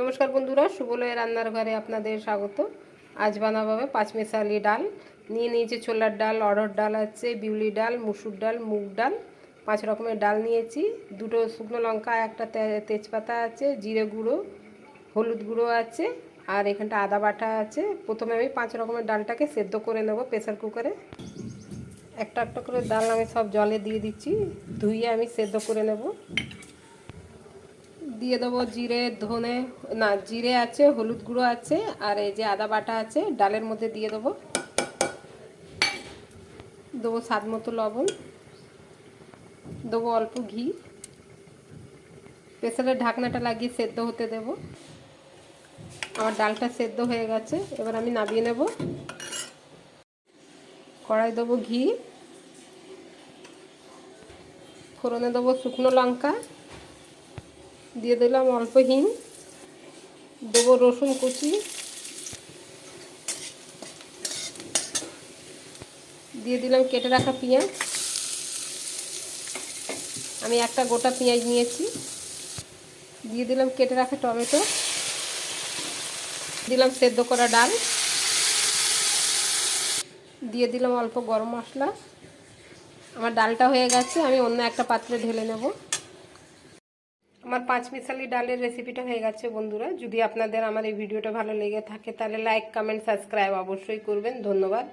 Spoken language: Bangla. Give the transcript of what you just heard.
নমস্কার বন্ধুরা, সুবলয় রান্নার ঘরে আপনাদের স্বাগত। আজ বানাবো হবে পাঁচমিশালি ডাল। নিয়ে নিয়েছি ছোলার ডাল, অড়হর ডাল আছে বিউলি ডাল, মুসুর ডাল, মুগ ডাল। পাঁচ রকমের ডাল নিয়েছি। দুটো শুকনো লঙ্কা, একটা তেজপাতা আছে, জিরে গুঁড়ো, হলুদ গুঁড়ো আছে, আর এখানটা আদা বাটা আছে। প্রথমে আমি পাঁচ রকমের ডালটাকে সেদ্ধ করে নেব প্রেসার কুকারে। একটা একটা করে ডাল আমি সব জলে দিয়ে দিচ্ছি। ধুইয়ে আমি সেদ্ধ করে নেব। দিয়ে দেবো জিরে, ধনে, না, জিরে আছে, হলুদ গুঁড়ো আছে, আর এই যে আদা বাটা আছে, ডালের মধ্যে দিয়ে দেবো। দেবো স্বাদ মতো লবণ, দেবো অল্প ঘি। প্রেসারের ঢাকনাটা লাগিয়ে সেদ্ধ হতে দেব। আমার ডালটা সেদ্ধ হয়ে গেছে, এবার আমি নামিয়ে নেব। কড়াই দেবো ঘি। ফোড়নে দেবো শুকনো লঙ্কা। দিয়ে দিলাম অল্প হিং দেবো রসুন কুচি। দিয়ে দিলাম কেটে রাখা পেঁয়াজ। আমি একটা গোটা পেঁয়াজ নিয়েছি। দিয়ে দিলাম কেটে রাখা টমেটো। দিলাম সেদ্ধ করা ডাল। দিয়ে দিলাম অল্প গরম মশলা। আমার ডালটা হয়ে গেছে, আমি অন্য একটা পাত্রে ঢেলে নেব। আমার পাঁচ মিশালি ডালের রেসিপিটা হয়ে গেছে বন্ধুরা। যদি আপনাদের আমার এই ভিডিওটা ভালো লেগে থাকে, তাহলে লাইক কমেন্ট সাবস্ক্রাইব অবশ্যই করবেন। ধন্যবাদ।